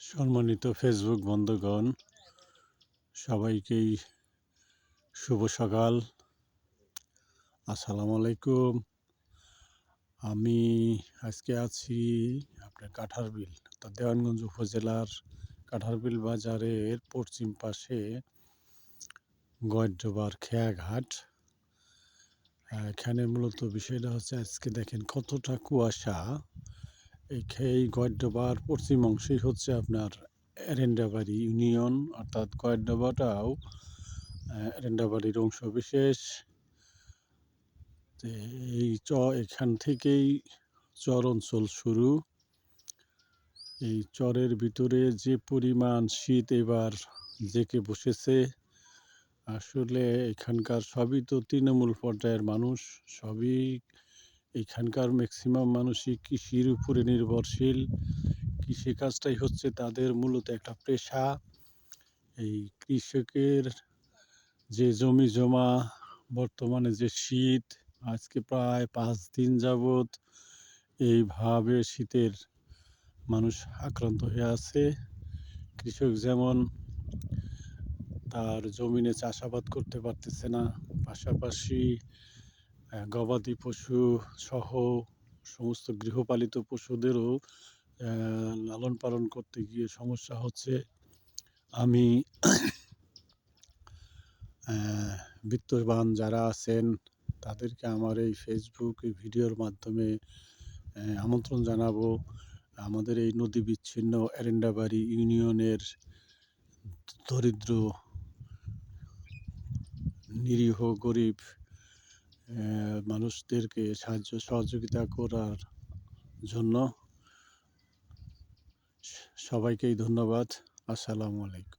সম্মানিত ফেসবুক বন্ধুগণ, সবাইকেই শুভ সকাল। আসসালামু আলাইকুম। আমি আজকে আছি আপনার কাঠারবিল অর্থাৎ দেওয়ানগঞ্জ উপজেলার কাঠারবিল বাজারের পশ্চিম পাশে গয়ডোবার খেয়াঘাট। এখানে মূলত বিষয়টা হচ্ছে আজকে দেখেন কতটা কুয়াশা। এই এই গয়ডোবার পশ্চিম অংশেই হচ্ছে আপনার এরেন্ডাবাড়ি ইউনিয়ন, অর্থাৎ গয়ডোবাটাও এরেন্ডাবাড়ির অংশ বিশেষ এই চ, এখান থেকেই চর অঞ্চল শুরু। এই চরের ভিতরে যে পরিমাণ শীত এবার জেকে বসেছে, আসলে এখানকার সবই তো তৃণমূল পর্যায়ের মানুষ, সবই এখানকার ম্যাক্সিমাম মানুষই কৃষির উপরে নির্ভরশীল। কৃষিকাজটাই হচ্ছে তাদের মূলত একটা পেশা। এই কৃষকের যে জমি জমা, বর্তমানে যে শীত, আজকে প্রায় পাঁচ দিন যাবৎ এইভাবে শীতের মানুষ আক্রান্ত হয়ে আছে। কৃষক যেমন তার জমিনে চাষাবাদ করতে পারতেছে না, পাশাপাশি গবাদি পশু সহ সমস্ত গৃহপালিত পশুদেরও লালন পালন করতে গিয়ে সমস্যা হচ্ছে। আমি বিত্তবান যারা আছেন, তাদেরকে আমার এই ফেসবুক ভিডিওর মাধ্যমে আমন্ত্রণ জানাব। আমাদের এই নদী বিচ্ছিন্ন এরেন্ডাবাড়ি ইউনিয়নের দরিদ্র, নিরীহ, গরিব মানুষদেরকে সাহায্য সহযোগিতা করার জন্য সবাইকেই ধন্যবাদ। আসসালামু আলাইকুম।